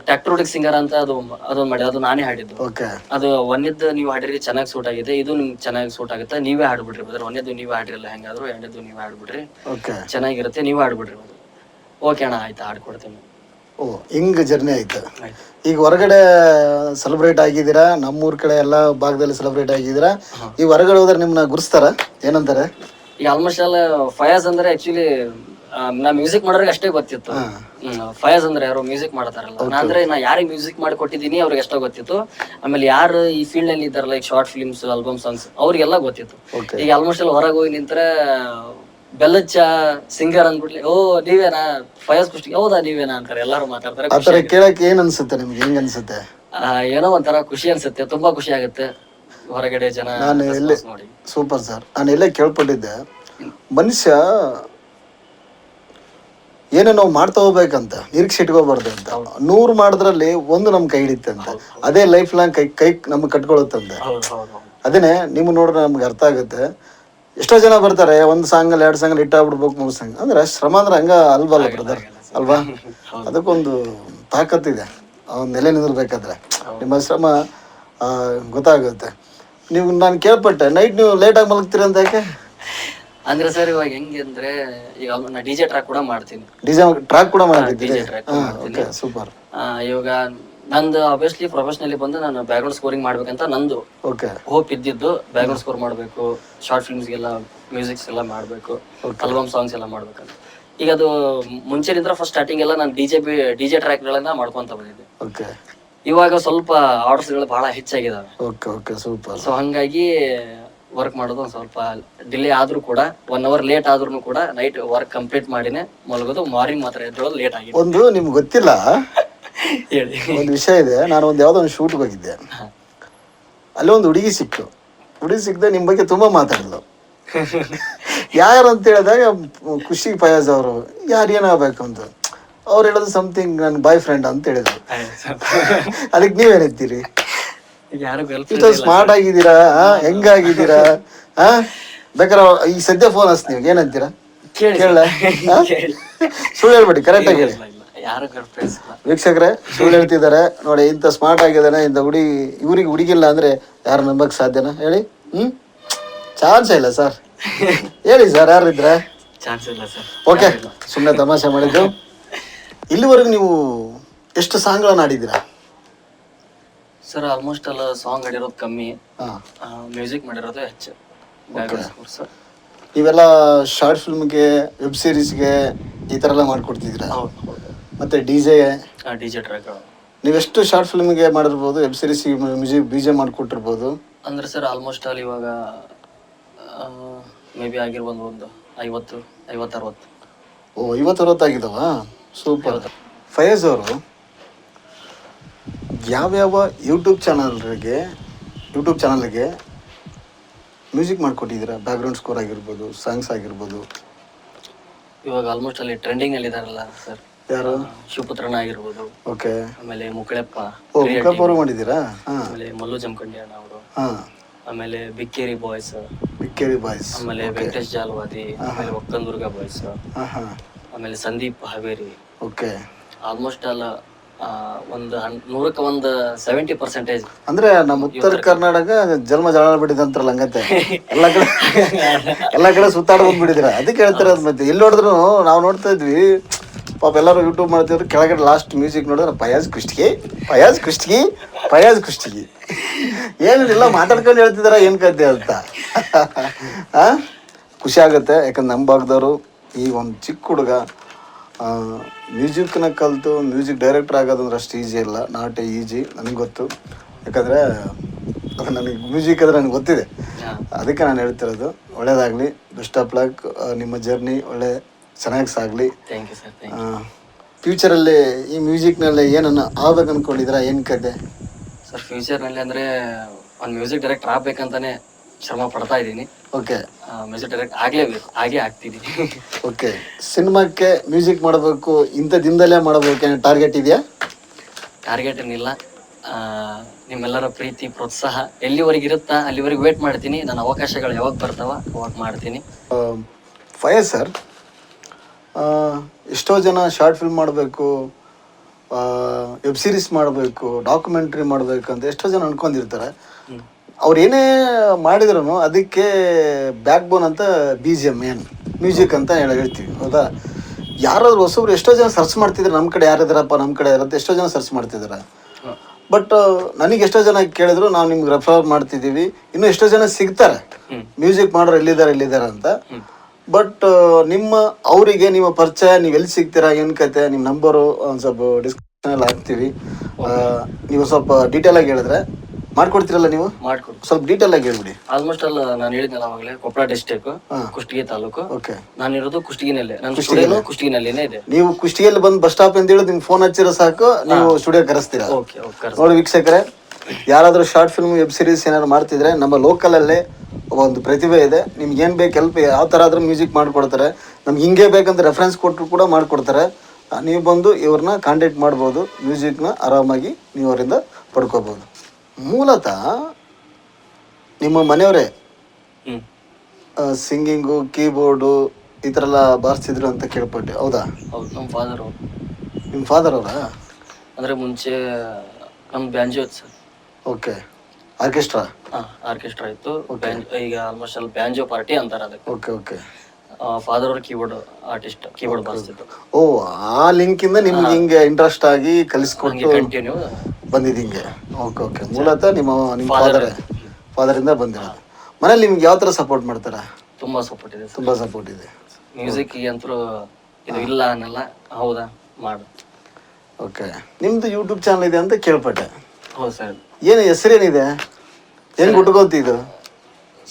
ಟ್ಯಾಕ್ಟ್ರೋಡಿಕ್ ಸಿಂಗರ್ ಅಂತ ಅದು ಅದೊಂದು ಮಾಡಿ ಅದು ನಾನೇ ಹಾಡಿದ್ದು. ಓಕೆ. ಅದು ಒಂದ್ ನೀವು ಹಾಡಿರಿ ಚೆನ್ನಾಗಿ ಸೂಟ್ ಆಗಿದೆ ಇದು ನಿಮ್ಗೆ ಚೆನ್ನಾಗಿ ಸೂಟ್ ಆಗುತ್ತೆ ನೀವೇ ಹಾಡ್ಬಿಡ್ರಿ ಬ್ರದರ್. ಒಂದೇದು ನೀವೇ ಹಾಡಿರಲ್ಲ ಹೆಂಗಾದ್ರು ಎರಡದ್ದು ನೀವೇ ಹಾಡ್ಬಿಡ್ರಿ. ಓಕೆ. ಚೆನ್ನಾಗಿರುತ್ತೆ ನೀವೇ ಹಾಡ್ಬಿಡ್ರಿ ಓಕೆ ಅಣ್ಣ ಆಯ್ತು ಹಾಡ್ಕೊಡ್ತೀನಿ. ಓ ಹಿಂಗೆ ಜರ್ನಿ ಆಯ್ತು. ಈಗ ಹೊರಗಡೆ ಸೆಲೆಬ್ರೇಟ್ ಆಗಿದ್ದೀರಾ? ನಮ್ಮೂರ್ ಕಡೆ ಎಲ್ಲಾ ಭಾಗದಲ್ಲಿ ಸೆಲೆಬ್ರೇಟ್ ಆಗಿದ್ದೀರಾ? ಈ ಹೊರಗಡೆ ಹೋದ್ರೆ ನಿಮ್ಮನ್ನ ಗುರ್ಸ್ತಾರ? ಏನಂತಾರೆ? ಈಗ ಆಲ್ಮೋಸ್ಟ್ ಎಲ್ಲ ಫಯಾಜ್ ಅಂದ್ರೆ ಆಕ್ಚುಲಿ ನಾ ಮ್ಯೂಸಿಕ್ ಮಾಡೋರಿಗೆ ಅಷ್ಟೇ ಗೊತ್ತಿತ್ತು. ಫಯಾಸ್ ಫಯಾಜ್ ಅಂದ್ರೆ ಯಾರು? ಮ್ಯೂಸಿಕ್ ಮಾಡ್ತಾರಲ್ಲ. ನಾ ಅಂದ್ರೆ ನಾ ಯಾರಿಗೆ ಮ್ಯೂಸಿಕ್ ಮಾಡಿ ಕೊಟ್ಟಿದ್ದೀನಿ ಅವ್ರಿಗೆ ಅಷ್ಟೇ ಗೊತ್ತಿತ್ತು. ಆಮೇಲೆ ಯಾರು ಈ ಫೀಲ್ಡ್ನಲ್ಲಿ ಇದ್ದಾರಲ್ಲ ಈಗ ಶಾರ್ಟ್ ಫಿಲ್ಮ್ಸ್ ಆಲ್ಬಮ್ ಸಾಂಗ್ಸ್ ಅವ್ರಿಗೆಲ್ಲ ಗೊತ್ತಿತ್ತು. ಈಗ ಆಲ್ಮೋಸ್ಟ್ ಎಲ್ಲ ಹೊರಗೆ ಹೋಗಿ ನಿಂತ್ರೆ ಬೆಲ್ಲಚ್ಚ ಸಿಂಗರ್ ಅಂದ್ಬಿಟ್ಲಿ ಓ ನೀವೇನಾ? ಫಯಾಜ್ ಕುಷ್ಟಿ ಹೌದಾ ನೀವೇನಾ ಅಂತಾರೆ ಎಲ್ಲರೂ ಮಾತಾಡ್ತಾರೆ ಆ ತರ ಕೇಳಕ್ ಏನ್ ಅನ್ಸುತ್ತೆ ನಿಮ್ಗೆ? ಹೆಂಗ್ ಅನ್ಸುತ್ತೆ? ಆ, ಏನೋ ಒಂಥರ ಖುಷಿ ಅನ್ಸುತ್ತೆ ತುಂಬಾ ಖುಷಿ ಆಗುತ್ತೆ. ಹೊರಗಡೆ ಜನ ನಾನು ಎಲ್ಲಿ response ನೋಡಿ ಸೂಪರ್ ಸರ್. ನಾನು ಎಲ್ಲೇ ಕೇಳ್ಪಟ್ಟಿದ್ದೆ. ಮನುಷ್ಯ ಏನೇ ನಾವು ಮಾಡ್ತಾ ಹೋಗ್ಬೇಕಂತ ನಿರೀಕ್ಷೆ ಇಟ್ಕೋಬಾರ್ದು ಅಂತ. ನೂರು ಮಾಡಿದ್ರಲ್ಲಿ ಒಂದು ನಮ್ ಕೈ ಹಿಡಿತಂತೆ ಅದೇ ಲೈಫ್ ಲಾಂಗ್ ಕೈ ಕೈ ನಮ್ಗೆ ಕಟ್ಕೊಳುತ್ತಂತೆ ಹೌದು ಹೌದು ಅದೇನೆ ನಿಮ್ ನೋಡ್ರೆ ನಮ್ಗೆ ಅರ್ಥ ಆಗುತ್ತೆ. ಎಷ್ಟೋ ಜನ ಬರ್ತಾರೆ ಒಂದು ಸಾಂಗ್ ಅಲ್ಲಿ ಎರಡು ಸಾಂಗ್ ಅಲ್ಲಿ ಇಟ್ಟಾಗ್ಬಿಡ್ಬೇಕು ಸಾಂಗ್ ಅಂದ್ರೆ ಶ್ರಮ ಅಂದ್ರೆ ಹಂಗ ಅಲ್ವಲ್ಲ ಬ್ರದರ್ ಅಲ್ವಾ? ಅದಕ್ಕೊಂದು ತಾಕತ್ತಿದೆ. ಅವ್ನ ನೆಲೆ ನಿಲ್ಬೇಕಾದ್ರೆ. ನಿಮ್ಮ ಶ್ರಮ ಗೊತ್ತಾಗುತ್ತೆ. ನೀವು ನಾನು ಕೇಳ್ಪಟ್ಟೆ ನೈಟ್ ನೀವು ಲೇಟಾಗಿ ಮಲಗ್ತೀರ ಅಂತ ಯಾಕೆ? ಅಂದ್ರೆ ಸರ್ ಇವಾಗ ಹೆಂಗೆ ಅಂದ್ರೆ ಈಗ ನಾ ಡಿಜೆ ಟ್ರ್ಯಾಕ್ ಕೂಡ ಮಾಡ್ತೀನಿ. ಡಿಜೆ ಟ್ರ್ಯಾಕ್ ಕೂಡ ಮಾಡ್ತೀನಿ. ಸೂಪರ್ ಇವಾಗ ನಂದು ಆಬ್ವಿಯಸ್ಲಿ ಪ್ರೊಫೆಷನಲಿ ಬಂದು ನಾನು ಬ್ಯಾಕ್ಗ್ರೌಂಡ್ ಸ್ಕೋರಿಂಗ್ ಮಾಡ್ಬೇಕಂತ ನಂದು ಓಕೆ ಹೋಪ್ ಇದ್ದಿದ್ದು ಬ್ಯಾಕ್ಗ್ರೌಂಡ್ ಸ್ಕೋರ್ ಮಾಡಬೇಕು ಶಾರ್ಟ್ ಫಿಲ್ಮ್ಸ್ಗೆಲ್ಲ ಮ್ಯೂಸಿಕ್ಸ್ ಎಲ್ಲ ಮಾಡಬೇಕು ಆಲ್ಬಮ್ ಸಾಂಗ್ಸ್ ಎಲ್ಲ ಮಾಡ್ಬೇಕಂತ. ಈಗ ಅದು ಮುಂಚೆನಿಂದ ಫಸ್ಟ್ ಸ್ಟಾರ್ಟಿಂಗ್ ಎಲ್ಲ ನಾನು ಡಿಜೆ ಡಿಜೆ ಟ್ರ್ಯಾಕ್ಗಳನ್ನ ಮಾಡ್ಕೊಂತ ಬಂದಿದ್ದೆ. ಓಕೆ ಇವಾಗ ಸ್ವಲ್ಪ ಆರ್ಡರ್ಸ್ಗಳು ಬಹಳ ಹೆಚ್ಚಾಗಿದಾವೆ. ಓಕೆ ಓಕೆ ಸೂಪರ್ ಸೊ ಹಂಗಾಗಿ ವರ್ಕ್ ಮಾಡೋದು ಒಂದು ಸ್ವಲ್ಪ ಡಿಲೇ ಆದ್ರೂ ಕೂಡ ಒನ್ ಅವರ್ ಲೇಟ್ ಆದ್ರೂ ಕೂಡ ನೈಟ್ ವರ್ಕ್ ಕಂಪ್ಲೀಟ್ ಮಾಡಿನೇ ಮಲಗೋದು ಮಾರ್ನಿಂಗ್ ಮಾತ್ರ ಎದ್ದೇಳೋದು ಲೇಟ್ ಆಗಿದೆ. ಒಂದು ನಿಮ್ಗೆ ಗೊತ್ತಿಲ್ಲ ಹೇಳಿ. ಒಂದು ವಿಷಯ ಇದೆ ನಾನು ಒಂದು ಯಾವುದೋ ಒಂದು ಶೂಟ್ಗೆ ಹೋಗಿದ್ದೆ. ಅಲ್ಲಿ ಒಂದು ಹುಡುಗಿ ಸಿಕ್ತು. ಹುಡುಗಿ ಸಿಕ್ಕದೆ ನಿಮ್ಮ ಬಗ್ಗೆ ತುಂಬಾ ಮಾತಾಡಿದ್ಲು ಯಾರು ಅಂತ ಹೇಳಿದಾಗ ಖುಷಿ ಫಯಾಜ್ ಅವರು ಯಾರು ಏನಾಗಬೇಕು ಅಂತ? ಅವ್ರು ಹೇಳೋದು ಸಮಥಿಂಗ್ ನನ್ನ ಬಾಯ್ ಫ್ರೆಂಡ್ ಅಂತ ಹೇಳಿದ್ರು. ಅದಕ್ಕೆ ನೀವೇನಿದ್ದೀರಿ ಇಷ್ಟು ಸ್ಮಾರ್ಟ್ ಆಗಿದ್ದೀರಾ? ಹೆಂಗಾಗಿದ್ದೀರಾ? ಹಾ ಬೇಕಾದ್ರೆ ಈ ಸದ್ಯ ಫೋನ್ ಹಚ್ಚಿ ನೀವು ಏನಂತೀರಾ ಕೇಳಿ. ಸುಳ್ಳು ಹೇಳ್ಬೇಡಿ ಕರೆಕ್ಟಾಗಿ ಹೇಳಿ. ಯಾರು ಗರ್ಲ್ ಫ್ರೆಂಡ್ಸ್ ಇಲ್ಲ. ವೀಕ್ಷಕರೇ ಸುಳ್ಳು ಹೇಳ್ತಿದ್ದಾರೆ. ನೋಡಿ ಇಂಥ ಸ್ಮಾರ್ಟ್ ಆಗಿದ್ದಾನೆ ಇಂಥ ಹುಡುಗಿ ಇವ್ರಿಗೆ ಹುಡುಗಿಲ್ಲ ಅಂದ್ರೆ ಯಾರು ನಂಬಕ್ಕೆ ಸಾಧ್ಯನಾ? ಹೇಳಿ. ಹ್ಞೂ ಚಾನ್ಸ್ ಇಲ್ಲ ಸರ್. ಹೇಳಿ ಸರ್ ಯಾರಿದ್ರೆ? ಚಾನ್ಸ್ ಇಲ್ಲ ಸರ್. ಓಕೆ ಸುಮ್ಮನೆ ತಮಾಷೆ ಮಾಡಿದ್ದು. ಇಲ್ಲಿವರೆಗೂ ನೀವು ಎಷ್ಟು ಸಾಂಗ್ಗಳನ್ನು ಆಡಿದ್ದೀರಾ ಸರ್ ಆಲ್ಮೋಸ್ಟ್ ಎಲ್ಲ ಸಾಂಗ್ ಆಡಿರೋದು ಕಮ್ಮಿ. ಹಾಂ. ಮ್ಯೂಸಿಕ್ ಮಾಡಿರೋದು ಹೆಚ್ಚು. ಸರ್. ಇವೆಲ್ಲ ಶಾರ್ಟ್ ಫಿಲ್ಮ್ಗೆ ವೆಬ್ ಸೀರೀಸ್ಗೆ ಈ ಥರ ಎಲ್ಲ ಮಾಡ್ಕೊಡ್ತಿದ್ದೀರಾ? ಮತ್ತು D J D J track ನೀವೆಷ್ಟು ಶಾರ್ಟ್ ಫಿಲ್ಮ್ಗೆ ಮಾಡಿರ್ಬೋದು ವೆಬ್ ಸೀರೀಸ್ ಮ್ಯೂಸಿಕ್ ಬಿಜೆ ಮಾಡಿಕೊಟ್ಟಿರ್ಬೋದು? ಅಂದ್ರೆ ಸರ್ ಆಲ್ಮೋಸ್ಟ್ ಆಲ್ ಇವಾಗ ಮೇ ಬಿ ಆಗಿರ್ಬೋದು ಒಂದು ಐವತ್ತು ಐವತ್ತು ಅರವತ್ತು ಓ ಐವತ್ತು ಆಗಿದಾವ ಸೂಪರ್ ಫಯಾಜ್ ಅವರು ಯಾವ್ಯಾವ ಯೂಟ್ಯೂಬ್ ಚಾನಲ್ಗೆ ಯೂಟ್ಯೂಬ್ ಚಾನಲ್ಗೆ ಮ್ಯೂಸಿಕ್ ಮಾಡಿಕೊಟ್ಟಿದ್ದೀರಾ? ಬ್ಯಾಕ್ಗ್ರೌಂಡ್ ಸ್ಕೋರ್ ಆಗಿರ್ಬೋದು ಸಾಂಗ್ಸ್ ಆಗಿರ್ಬೋದು. ಇವಾಗ ಆಲ್ಮೋಸ್ಟ್ ಅಲ್ಲಿ ಟ್ರೆಂಡಿಂಗ್ ಅಲ್ಲಿ ಇದಾರಲ್ಲ ಸರ್. ಯಾರು? ಶಿವಪುತ್ರನ ಆಗಿರ್ಬೋದು ಓಕೆ. ಆಮೇಲೆ ಮುಕ್ಕಳೆಪ್ಪ ಓ ಮುಖಪ್ ಅವರು ಮಾಡಿದ್ದೀರಾ? ಹಾಂ. ಆಮೇಲೆ ಮಲ್ಲು ಜಮಖಂಡಿ ಅಣ್ಣ ಅವರು. ಹಾಂ. ಆಮೇಲೆ ಬಿಕ್ಕೇರಿ ಬಾಯ್ಸ್. ಬಿಕ್ಕೇರಿ ಬಾಯ್ಸ್. ಆಮೇಲೆ ವೆಂಕಟೇಶ್ ಜಾಲ್ವಾದಿ ಆಮೇಲೆ ಒಕ್ಕಂದುರ್ಗ ಬಾಯ್ಸ್. ಹಾಂ ಹಾಂ ಆಮೇಲೆ ಸಂದೀಪ್ ಹಾವೇರಿ. ಓಕೆ. ಆಲ್ಮೋಸ್ಟ್ ಅಲ್ಲ ಆ, ಒಂದು ನೂರಕ್ಕೆ ಒಂದು ಸೆವೆಂಟಿ ಪರ್ಸೆಂಟೇಜ್ ಅಂದ್ರೆ ನಮ್ಮ ಉತ್ತರ ಕರ್ನಾಟಕ ಜನ್ಮ ಜಳ ಬಿಡಿದಂತಾರಲ್ಲ ಹಂಗತ್ತೆ ಎಲ್ಲ ಕಡೆ ಎಲ್ಲ ಕಡೆ ಸುತ್ತಾಡ ಬಂದ್ಬಿಟ್ಟಿದ್ರ ಅದಕ್ಕೆ ಹೇಳ್ತಿರೋದು ಮತ್ತೆ. ಎಲ್ಲಿ ನೋಡಿದ್ರು ನಾವು ನೋಡ್ತಾ ಇದ್ವಿ. ಪಾಪ ಎಲ್ಲರೂ ಯೂಟ್ಯೂಬ್ ಮಾಡ್ತಿದ್ರು. ಕೆಳಗಡೆ ಲಾಸ್ಟ್ ಮ್ಯೂಸಿಕ್ ನೋಡಿದ್ರೆ ಪಯಾಜ್ ಕುಷ್ಟಿಗೆ ಪಯಾಜ್ ಕುಷ್ಟಿಗೆ ಪಯಾಜ್ ಕುಷ್ಟಿಗೆ. ಏನಿಲ್ಲ ಮಾತಾಡ್ಕೊಂಡು ಹೇಳ್ತಿದಾರ ಏನ್ ಕತೆ ಅಂತ? ಖುಷಿ ಆಗುತ್ತೆ ಯಾಕಂದ್ರೆ ನಮ್ಮ ಭಾಗದವರು ಈ ಒಂದು ಚಿಕ್ಕ ಹುಡುಗ ಮ್ಯೂಸಿಕ್ನ ಕಲಿತು ಮ್ಯೂಸಿಕ್ ಡೈರೆಕ್ಟರ್ ಆಗೋದಂದ್ರೆ ಅಷ್ಟು ಈಸಿ ಇಲ್ಲ. ನಾಟ್ ಈಜಿ ನನಗೆ ಗೊತ್ತು. ಯಾಕಂದರೆ ಅದು ನನಗೆ ಮ್ಯೂಸಿಕ್ ಅಂದರೆ ನನಗೆ ಗೊತ್ತಿದೆ. ಅದಕ್ಕೆ ನಾನು ಹೇಳ್ತಿರೋದು ಒಳ್ಳೇದಾಗಲಿ. ಬೆಸ್ಟ್ ಆಫ್ ಲಕ್ ನಿಮ್ಮ ಜರ್ನಿ ಒಳ್ಳೆ ಚೆನ್ನಾಗಿ ಸಾಗಲಿ. ಥ್ಯಾಂಕ್ ಯು ಸರ್ ಫ್ಯೂಚರಲ್ಲಿ ಈ ಮ್ಯೂಸಿಕ್ನಲ್ಲಿ ಏನನ್ನು ಆಗ್ಬೇಕು ಅಂದ್ಕೊಂಡಿದ್ದೀರಾ ಏನು ಕತೆ? ಸರ್ ಫ್ಯೂಚರ್ನಲ್ಲಿ ಅಂದರೆ ಒಂದು ಮ್ಯೂಸಿಕ್ ಡೈರೆಕ್ಟರ್ ಆಗ್ಬೇಕಂತಾನೆ ಶ್ರಮ ಪಡ್ತಾ ಇದ್ದೀನಿ. ಓಕೆ ಮ್ಯೂಸಿಕ್ ಡೈರೆಕ್ಟ್ ಆಗಲೇಬೇಕು ಹಾಗೆ ಆಗ್ತಿದ್ದೀನಿ ಓಕೆ ಸಿನಿಮಾಕ್ಕೆ ಮ್ಯೂಸಿಕ್ ಮಾಡಬೇಕು ಇಂಥ ದಿನದಲ್ಲೇ ಮಾಡಬೇಕು ಟಾರ್ಗೆಟ್ ಇದೆಯಾ? ಟಾರ್ಗೆಟ್ ಏನಿಲ್ಲ. ನಿಮ್ಮೆಲ್ಲರ ಪ್ರೀತಿ ಪ್ರೋತ್ಸಾಹ ಎಲ್ಲಿವರೆಗೆ ಇರುತ್ತಾ ಅಲ್ಲಿವರೆಗೆ ವೇಟ್ ಮಾಡ್ತೀನಿ. ನನ್ನ ಅವಕಾಶಗಳು ಯಾವಾಗ ಬರ್ತಾವ ಅವಾಗ ಮಾಡ್ತೀನಿ. ಫಯಸ್ ಸರ್ ಎಷ್ಟೋ ಜನ ಶಾರ್ಟ್ ಫಿಲ್ಮ್ ಮಾಡಬೇಕು ವೆಬ್ ಸೀರೀಸ್ ಮಾಡಬೇಕು ಡಾಕ್ಯುಮೆಂಟ್ರಿ ಮಾಡಬೇಕು ಅಂತ ಎಷ್ಟೋ ಜನ ಅನ್ಕೊಂಡಿರ್ತಾರೆ. ಅವ್ರು ಏನೇ ಮಾಡಿದ್ರು ಅದಕ್ಕೆ ಬ್ಯಾಕ್ ಬೋನ್ ಅಂತ ಬಿ ಜಿ ಎಂ ಏನು ಮ್ಯೂಸಿಕ್ ಅಂತ ಹೇಳಿ ಹೇಳ್ತೀವಿ ಹೌದಾ? ಯಾರಾದ್ರೂ ಹೊಸಬ್ರು ಎಷ್ಟೋ ಜನ ಸರ್ಚ್ ಮಾಡ್ತಿದ್ರು ನಮ್ಮ ಕಡೆ ಯಾರಿದಾರಪ್ಪ ನಮ್ಮ ಕಡೆ ಯಾರಂತ ಎಷ್ಟೋ ಜನ ಸರ್ಚ್ ಮಾಡ್ತಿದ್ದಾರೆ. ಬಟ್ ನನಗೆ ಎಷ್ಟೋ ಜನ ಕೇಳಿದ್ರು ನಾವು ನಿಮ್ಗೆ ರೆಫರ್ ಮಾಡ್ತಿದ್ದೀವಿ ಇನ್ನು ಎಷ್ಟೋ ಜನ ಸಿಗ್ತಾರೆ. ಮ್ಯೂಸಿಕ್ ಮಾಡೋರು ಎಲ್ಲಿದ್ದಾರೆ ಎಲ್ಲಿದ್ದಾರೆ ಅಂತ. ಬಟ್ ನಿಮ್ಮ ಅವರಿಗೆ ನಿಮ್ಮ ಪರಿಚಯ ನೀವು ಎಲ್ಲಿ ಸಿಗ್ತೀರಾ ಏನು ಕತೆ ನಿಮ್ಮ ನಂಬರು ಒಂದು ಸ್ವಲ್ಪ ಡಿಸ್ಕ್ರಿಪ್ಷನ್ ಅಲ್ಲಿ ಹಾಕ್ತೀವಿ. ನೀವು ಸ್ವಲ್ಪ ಡೀಟೇಲ್ ಆಗಿ ಹೇಳಿದ್ರೆ ಮಾಡ್ಕೊಡ್ತೀರಲ್ಲ ನೀವು? ಮಾಡ್ಕೊಡು ಸ್ವಲ್ಪ ಡೀಟೇಲ್ ಆಗಿ ಹೇಳ್ಬಿಡಿ. ಆಲ್ಮೋಸ್ಟ್ ಅಲ್ಲ ನಾನು ಹೇಳಿದ್ನಲ್ಲ ಅವಾಗಲೇ ಕೊಪ್ಪಳ ಡಿಸ್ಟಿಕ್ ಕುಷ್ಟಗಿ ತಾಲೂಕು. ಓಕೆ ನಾನು ಇರೋದು ಕುಷ್ಟಗಿನಲ್ಲೇ ನಾನು ಸ್ಟುಡಿಯೋನು ಕುಷ್ಟಗಿನಲ್ಲೇನೆ ಇದೆ. ನೀವು ಕುಷ್ಟಿಯಲ್ಲಿ ಬಂದು ಬಸ್ ಸ್ಟಾಪ್ ಅಂತ ಹೇಳಿ ನಿಮ್ಗೆ ಫೋನ್ ಹಚ್ಚಿರೋ ಸಾಕು ನೀವು ಸ್ಟುಡಿಯೋ ಕರೆಸ್ತೀರಾ. ಓಕೆ ಓಕೆ ನೋಡಿ ವೀಕ್ಷಕರೇ ಯಾರಾದರೂ ಶಾರ್ಟ್ ಫಿಲ್ಮ್ ವೆಬ್ ಸೀರೀಸ್ ಏನಾದ್ರು ಮಾಡ್ತಿದ್ರೆ ನಮ್ಮ ಲೋಕಲಲ್ಲೇ ಒಂದು ಪ್ರತಿಭೆ ಇದೆ. ನಿಮ್ಗೆ ಏನು ಬೇಕು ಹೆಲ್ಪ್ ಯಾವ ಥರ ಆದರೂ ಮ್ಯೂಸಿಕ್ ಮಾಡಿಕೊಡ್ತಾರೆ. ನಮ್ಗೆ ಹಿಂಗೆ ಬೇಕಂತ ರೆಫರೆನ್ಸ್ ಕೊಟ್ಟರು ಕೂಡ ಮಾಡಿಕೊಡ್ತಾರೆ. ನೀವು ಬಂದು ಇವ್ರನ್ನ ಕಾಂಟ್ಯಾಕ್ಟ್ ಮಾಡ್ಬೋದು ಮ್ಯೂಸಿಕ್ನ ಆರಾಮಾಗಿ ನೀವು ಅವರಿಂದ ಪಡ್ಕೋಬೋದು. ಮೂಲತಃ ನಿಮ್ಮ ಮನೆಯವರೇ ಸಿಂಗಿಂಗು ಕೀಬೋರ್ಡು ಈ ಥರ ಎಲ್ಲ ಬಾರಿಸ್ತಿದ್ರು ಅಂತ ಕೇಳ್ಪಟ್ಟೆ ಹೌದಾ? ಹೌದು ನಮ್ಮ ಫಾದರ್ ನಿಮ್ಮ ಫಾದರ್ ಅವರಾ? ಅಂದರೆ ಮುಂಚೆ ನಮ್ಮ ಬ್ಯಾಂಜಿ ಸರ್ ಓಕೆ ಆರ್ಕೆಸ್ಟ್ರಾ? ಆರ್ಕೆಸ್ಟ್ರಾ ಇತ್ತು. ಈಗ ಆಲ್ಮೋಸ್ಟ್ ಅಲ್ಲಿ ಬ್ಯಾಂಜೋ ಪಾರ್ಟಿ ಅಂತಾರೆ ಅದಕ್ಕೆ. ಓಕೆ ಓಕೆ ಫಾದರ್ ಅವ್ರ ಕೀಬೋರ್ಡ್ ಆರ್ಟಿಸ್ಟ್ ಕೀಬೋರ್ಡ್ ಬಾರಿಸ್ತಿದ್ರು ಓ ಆ ಲಿಂಕ್ ಇಂದ ನಿಮ್ಗೆ ಹಿಂಗೆ ಇಂಟ್ರೆಸ್ಟ್ ಆಗಿ ಕಲಿಸ್ಕೊಂಡು ಕಂಟಿನ್ಯೂ ಬಂದಿದ್ದು ಹಿಂಗೆ. ಓಕೆ ಓಕೆ ಮೂಲತಃ ನಿಮ್ಮ ನಿಮ್ಮ ಫಾದರ್ ಫಾದರ್ ಇಂದ ಬಂದಿರೋದು. ಮನೇಲಿ ನಿಮ್ಗೆ ಯಾವ ಥರ ಸಪೋರ್ಟ್ ಮಾಡ್ತಾರೆ? ತುಂಬಾ ಸಪೋರ್ಟ್ ಇದೆ ತುಂಬಾ ತುಂಬ ಸಪೋರ್ಟ್ ಇದೆ. ಮ್ಯೂಸಿಕ್ ಅಂತೂ ಇದು ಇಲ್ಲ ಅನ್ನಲ್ಲ. ಹೌದಾ? ಮಾಡು. ಓಕೆ ನಿಮ್ದು ಯೂಟ್ಯೂಬ್ ಚಾನಲ್ ಇದೆ ಅಂತ ಕೇಳ್ಪಟ್ಟೆ. ಹೌದು ಸರ್ ಏನು ಹೆಸರೇನಿದೆ? ಹೆಂಗ್ ಉಟ್ಕೋತಿದ್ದು